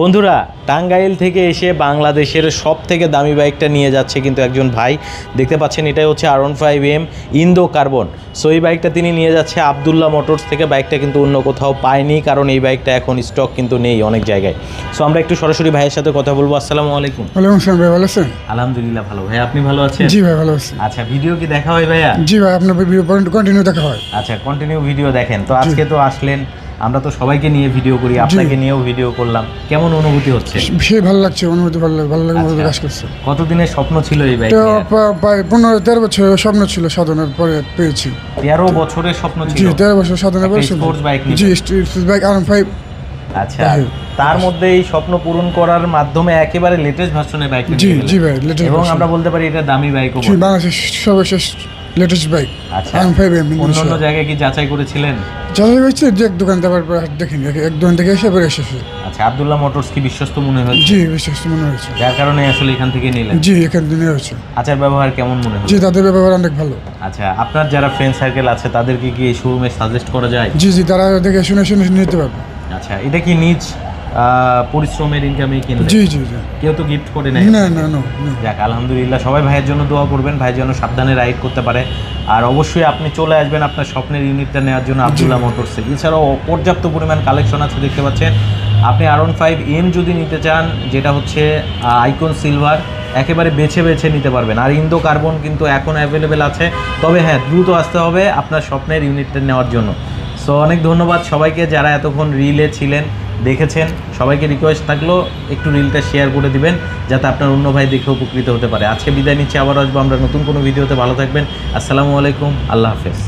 বন্ধুরা টাঙ্গাইল থেকে এসে বাংলাদেশের সব থেকে দামি বাইকটা নিয়ে যাচ্ছে কিন্তু একজন ভাই। দেখতে পাচ্ছেন এটাই হচ্ছে R one five M Indo carbon so এই বাইকটা তিনি নিয়ে যাচ্ছে আবদুল্লাহ মোটরস থেকে। বাইকটা কিন্তু অন্য কোথাও পায়নি কারণ এই বাইকটা এখন স্টক কিন্তু নেই অনেক জায়গায়। সো আমরা একটু সরাসরি ভাইয়ের সাথে কথা বলব। আসসালামু আলাইকুম। ওয়ালাইকুম আসসালাম ভাই ভালো আছেন? আলহামদুলিল্লাহ ভালো। ভাই আপনি ভালো আছেন? জি ভাই ভালো আছি। আচ্ছা ভিডিও কি দেখা হয় ভাইয়া? জি ভাই আপনার ভিডিও কন্টিনিউ দেখা হয়। আচ্ছা কন্টিনিউ ভিডিও দেখেন। তো আজকে তো আসলেন আমরা তো সবাইকে নিয়ে ভিডিও করি আপনাকে নিয়েও ভিডিও করলাম। কেমন অনুভূতি হচ্ছে? সে ভালো লাগছে অনুভূতি ভালো লাগে ভালো লাগে আচ্ছা। কাজ করছে। কতদিনের স্বপ্ন ছিল এই বাইক প্রায় পনেরো তেরো বছর স্বপ্ন ছিল সাধনের পরে পেয়েছি। তেরো বছরের স্বপ্ন জি ছিল? তেরো বছর সাধনের পরে bike নিবেন। জি স্ট্রিট বাইক আর ফাইভ আচ্ছা তার মধ্যে এই স্বপ্ন পূরণ করার মাধ্যমে একেবারে লেটেস্ট ভার্সনের বাইক জি জি ভাই লেটেস্ট এবং আমরা বলতে পারি এটা দামি বাইকও জি বাংলাদেশের সর্বশেষ latest bike. R five M অন্য অন্য জায়গায় কি যাচাই করেছিলেন? যাদের হচ্ছে যে এক দোকান আবার দেখিনি। এক দোকান থেকে এসে পরে এসেছে। আচ্ছা আব্দুল্লাহ মোটরস কি বিশ্বস্ত মনে হয়েছে? জি বিশেষ মনে হয়েছে। যার কারণে আসলে এখান থেকে নিলেন? জি এখান থেকে হয়েছে আচার ব্যবহার কেমন মনে জি হলো তাদের ব্যবহার অনেক ভালো। আচ্ছা আপনার যারা ফ্রেন্ড সার্কেল আছে তাদেরকে কি এই শোরুমে সাজেস্ট করা যায়? জি জি তারা দেখে শুনে শুনে নিতে পারবে। আচ্ছা এটা কি নিজ পরিশ্রমের ইনকামে কিনলেন জি জি জি। কেউ তো গিফট করে নেয়। না না না যাক আলহামদুলিল্লাহ সবাই ভাইয়ের জন্য দোয়া করবেন ভাই যেন সাবধানে রাইড করতে পারে। আর অবশ্যই আপনি চলে আসবেন আপনার স্বপ্নের ইউনিটটা নেওয়ার জন্য আবদুল্লাহ মোটরসে এছাড়াও পর্যাপ্ত পরিমাণ কালেকশন আছে দেখতে পাচ্ছেন। আপনি আর ফাইভ এম যদি নিতে চান যেটা হচ্ছে আইকন সিলভার একেবারে বেছে বেছে নিতে পারবেন। আর ইন্দো কার্বন কিন্তু এখন অ্যাভেলেবেল আছে। তবে হ্যাঁ দ্রুত আসতে হবে আপনার স্বপ্নের ইউনিটটা নেওয়ার জন্য। সো অনেক ধন্যবাদ সবাইকে যারা এতক্ষণ রিলে ছিলেন। দেখেছেন। সবাইকে রিকোয়েস্ট থাকল, একটু রিলটা শেয়ার করে দিবেন, যাতে আপনার অন্য ভাই দেখে উপকৃত হতে পারে। আজকে বিদায় নিচ্ছি আবার আসব আমরা নতুন কোনো ভিডিওতে। ভালো থাকবেন। আসসালামু আলাইকুম। আল্লাহ হাফেজ।